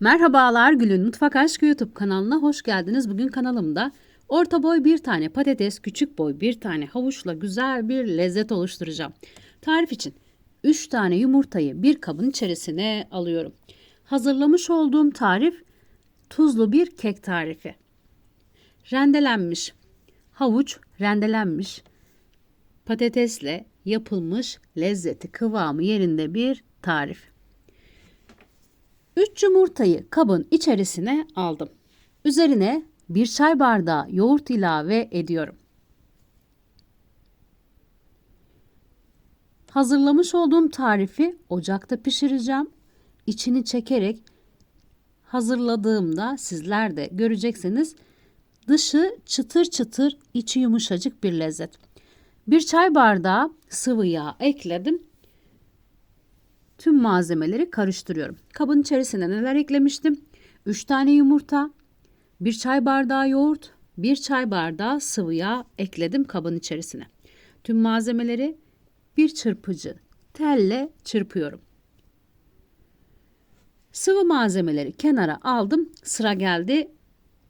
Merhabalar Gül'ün Mutfak Aşkı YouTube kanalına hoş geldiniz. Bugün kanalımda orta boy bir tane patates, küçük boy bir tane havuçla güzel bir lezzet oluşturacağım. Tarif için 3 tane yumurtayı bir kabın içerisine alıyorum. Hazırlamış olduğum tarif tuzlu bir kek tarifi. Rendelenmiş havuç rendelenmiş patatesle yapılmış lezzeti kıvamı yerinde bir tarif. 3 yumurtayı kabın içerisine aldım. Üzerine bir çay bardağı yoğurt ilave ediyorum. Hazırlamış olduğum tarifi ocakta pişireceğim. İçini çekerek hazırladığımda sizler de göreceksiniz. Dışı çıtır çıtır, içi yumuşacık bir lezzet. Bir çay bardağı sıvı yağ ekledim tüm malzemeleri karıştırıyorum. Kabın içerisine neler eklemiştim? 3 tane yumurta, 1 çay bardağı yoğurt, 1 çay bardağı sıvı yağ ekledim kabın içerisine. Tüm malzemeleri bir çırpıcı telle çırpıyorum. Sıvı malzemeleri kenara aldım. Sıra geldi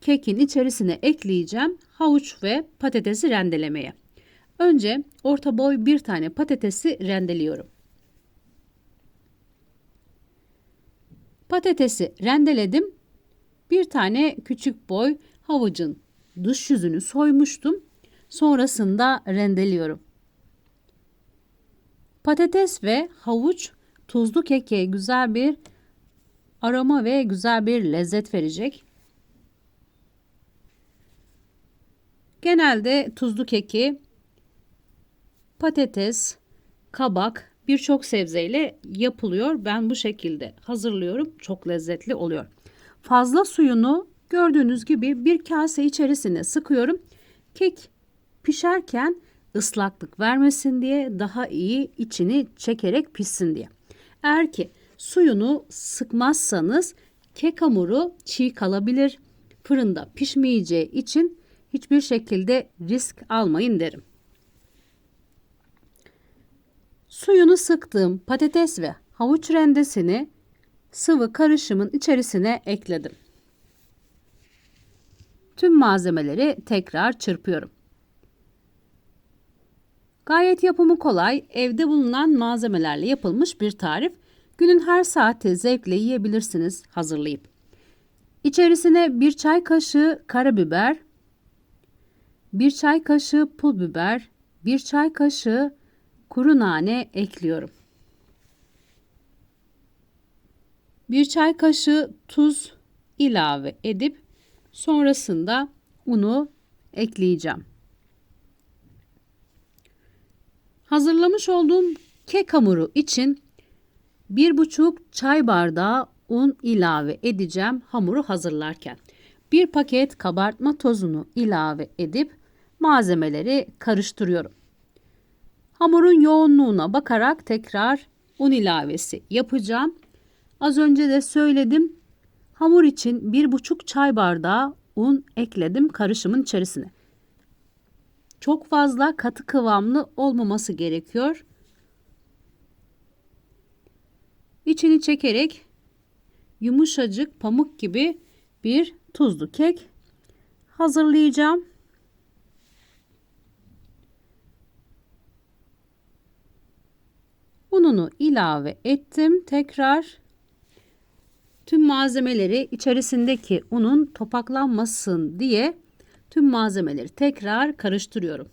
kekin içerisine ekleyeceğim havuç ve patatesi rendelemeye. Önce orta boy bir tane patatesi rendeliyorum. Patatesi rendeledim. Bir tane küçük boy havucun dış yüzünü soymuştum. Sonrasında rendeliyorum. Patates ve havuç tuzlu keke güzel bir aroma ve güzel bir lezzet verecek. Genelde tuzlu keki patates, kabak birçok sebzeyle yapılıyor. Ben bu şekilde hazırlıyorum. Çok lezzetli oluyor. Fazla suyunu gördüğünüz gibi bir kase içerisine sıkıyorum. Kek pişerken ıslaklık vermesin diye daha iyi içini çekerek pişsin diye. Eğer ki suyunu sıkmazsanız kek hamuru çiğ kalabilir. Fırında pişmeyeceği için hiçbir şekilde risk almayın derim. Suyunu sıktığım patates ve havuç rendesini sıvı karışımın içerisine ekledim. Tüm malzemeleri tekrar çırpıyorum. Gayet yapımı kolay, evde bulunan malzemelerle yapılmış bir tarif. Günün her saati zevkle yiyebilirsiniz hazırlayıp. İçerisine bir çay kaşığı karabiber, bir çay kaşığı pul biber, bir çay kaşığı kuru nane ekliyorum. Bir çay kaşığı tuz ilave edip sonrasında unu ekleyeceğim. Hazırlamış olduğum kek hamuru için bir buçuk çay bardağı un ilave edeceğim hamuru hazırlarken. Bir paket kabartma tozunu ilave edip malzemeleri karıştırıyorum. Hamurun yoğunluğuna bakarak tekrar un ilavesi yapacağım. Az önce de söyledim. Hamur için bir buçuk çay bardağı un ekledim karışımın içerisine. Çok fazla katı kıvamlı olmaması gerekiyor. İçini çekerek yumuşacık pamuk gibi bir tuzlu kek hazırlayacağım. Ununu ilave ettim. Tekrar tüm malzemeleri içerisindeki unun topaklanmasın diye tüm malzemeleri tekrar karıştırıyorum.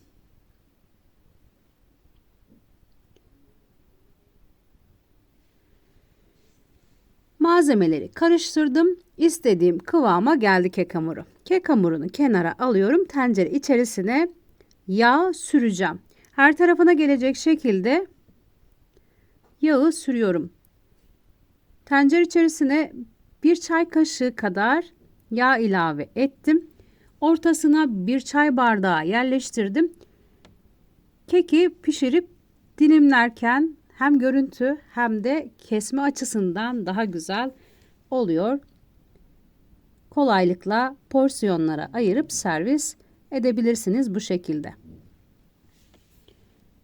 Malzemeleri karıştırdım. İstediğim kıvama geldi kek hamuru. Kek hamurunu kenara alıyorum. Tencere içerisine yağ süreceğim. Her tarafına gelecek şekilde yağı sürüyorum. Tencere içerisine bir çay kaşığı kadar yağ ilave ettim. Ortasına bir çay bardağı yerleştirdim. Keki pişirip dilimlerken hem görüntü hem de kesme açısından daha güzel oluyor. Kolaylıkla porsiyonlara ayırıp servis edebilirsiniz bu şekilde.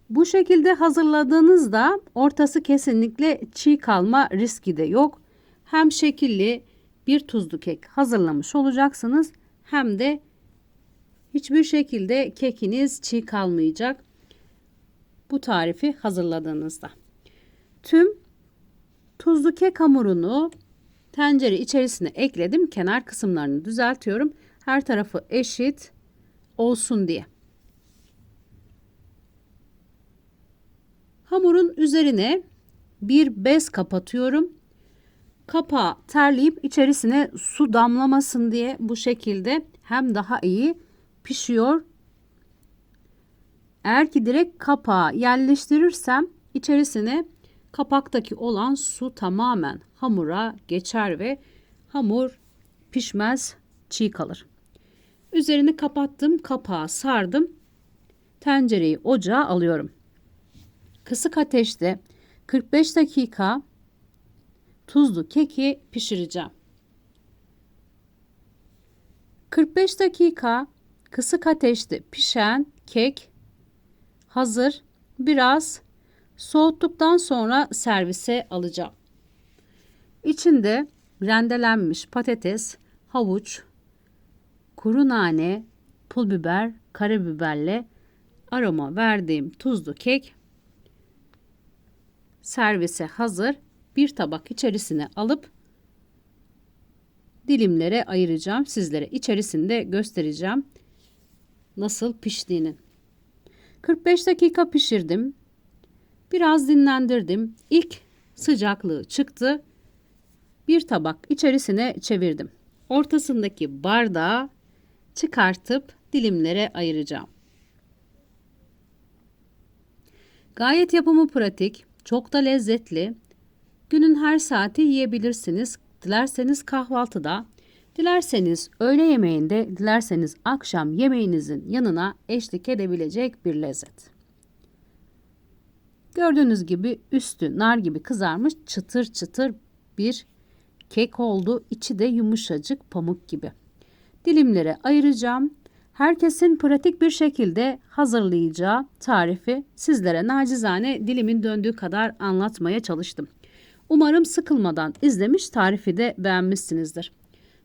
Bu şekilde hazırladığınızda ortası kesinlikle çiğ kalma riski de yok. Hem şekilli bir tuzlu kek hazırlamış olacaksınız. Hem de hiçbir şekilde kekiniz çiğ kalmayacak. Bu tarifi hazırladığınızda. Tüm tuzlu kek hamurunu tencere içerisine ekledim. Kenar kısımlarını düzeltiyorum. Her tarafı eşit olsun diye. Hamurun üzerine bir bez kapatıyorum. Kapağı terleyip içerisine su damlamasın diye bu şekilde hem daha iyi pişiyor. Eğer ki direkt kapağı yerleştirirsem içerisine kapaktaki olan su tamamen hamura geçer ve hamur pişmez, çiğ kalır. Üzerini kapattım, kapağı sardım. Tencereyi ocağa alıyorum. Kısık ateşte 45 dakika tuzlu keki pişireceğim. 45 dakika kısık ateşte pişen kek hazır. Biraz soğuttuktan sonra servise alacağım. İçinde rendelenmiş patates, havuç, kuru nane, pul biber, karabiberle aroma verdiğim tuzlu kek servise hazır. Bir tabak içerisine alıp dilimlere ayıracağım. Sizlere içerisinde göstereceğim nasıl piştiğini. 45 dakika pişirdim. Biraz dinlendirdim. İlk sıcaklığı çıktı. Bir tabak içerisine çevirdim. Ortasındaki bardağı çıkartıp dilimlere ayıracağım. Gayet yapımı pratik, çok da lezzetli. Günün her saati yiyebilirsiniz. Dilerseniz kahvaltıda, dilerseniz öğle yemeğinde, dilerseniz akşam yemeğinizin yanına eşlik edebilecek bir lezzet. Gördüğünüz gibi üstü nar gibi kızarmış çıtır çıtır bir kek oldu. İçi de yumuşacık pamuk gibi. Dilimlere ayıracağım. Herkesin pratik bir şekilde hazırlayacağı tarifi sizlere nacizane dilimin döndüğü kadar anlatmaya çalıştım. Umarım sıkılmadan izlemiş tarifi de beğenmişsinizdir.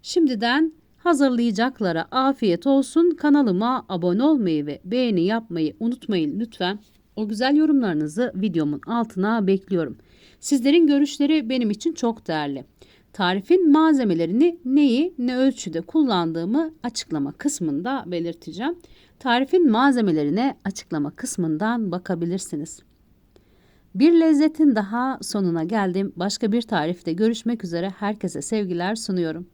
Şimdiden hazırlayacaklara afiyet olsun. Kanalıma abone olmayı ve beğeni yapmayı unutmayın lütfen. O güzel yorumlarınızı videomun altına bekliyorum. Sizlerin görüşleri benim için çok değerli. Tarifin malzemelerini neyi ne ölçüde kullandığımı açıklama kısmında belirteceğim. Tarifin malzemelerine açıklama kısmından bakabilirsiniz. Bir lezzetin daha sonuna geldim. Başka bir tarifte görüşmek üzere herkese sevgiler sunuyorum.